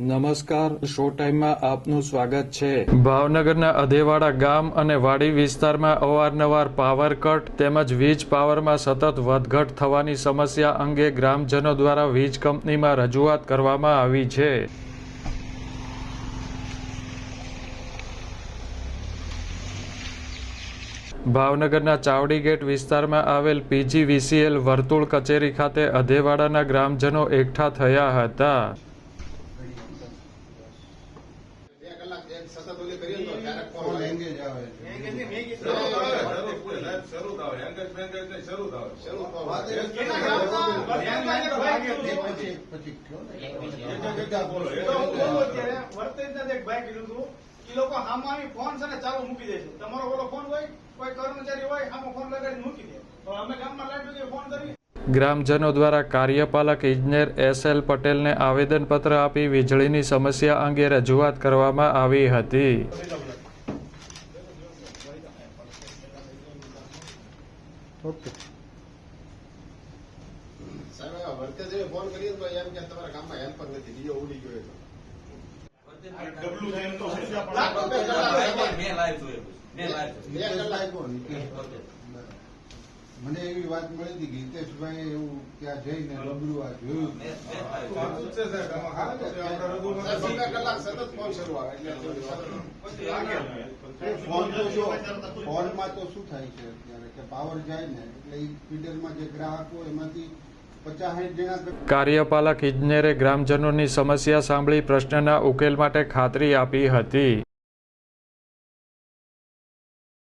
નમસ્કાર શો ટાઈમમાં આપનું સ્વાગત છે. ભાવનગરના અધેવાડા ગામ અને વાડી વિસ્તારમાં અવારનવાર પાવર કટ તેમજ વીજ પાવરમાં સતત વધઘટ થવાની સમસ્યા અંગે ગ્રામજનો દ્વારા વીજ કંપનીમાં રજૂઆત કરવામાં આવી છે. ભાવનગરના ચાવડી ગેટ વિસ્તારમાં આવેલ પીજીવીસીએલ વર્તુળ કચેરી ખાતે અધેવાડાના ગ્રામજનો એકઠા થયા હતા. સતત ઓલી કરીએ તો ક્યારેક ફોન એંગેજ આવે. શરૂ થાય. એંગેજ બેંગેજ નહીં, શરૂ થાય. શરૂ તો વાત આવે. એક એક એક પછી પછી કયો ને? એક એક બોલો. એ તો એક ભાઈ કીધું હતું, લોકો આમાં ફોન છે ને ચાલુ મૂકી દે છે. તમારો ઓલો ફોન હોય કોઈ કર્મચારી હોય આમાં ફોન લગાડી મૂકી દે. તો અમે ગામમાં લાઈટ ફોન કરી ગ્રામજનો દ્વારા કાર્યપાલક ઇજનેર એસ એલ પટેલને આવેદનપત્ર આપી વીજળીની સમસ્યા અંગે રજૂઆત કરવામાં આવી હતી. સાહેબ આ વર્તેજે મેં કરીએ ને. મને એવી વાત મળી હતી કે હિતેશભાઈ એવું ત્યાં જઈને રૂબરૂ આ જોયું ફોન શરૂ આવે એટલે પછી લાગે. ફોન તો જો ફોનમાં તો શું થાય છે અત્યારે કે પાવર જાય ને એટલે એ ફીડરમાં જે ગ્રાહકો એમાંથી કાર્યપાલક ઇજનેરે ગ્રામજનોની સમસ્યા સાંભળી પ્રશ્નના ઉકેલ માટે ખાતરી આપી હતી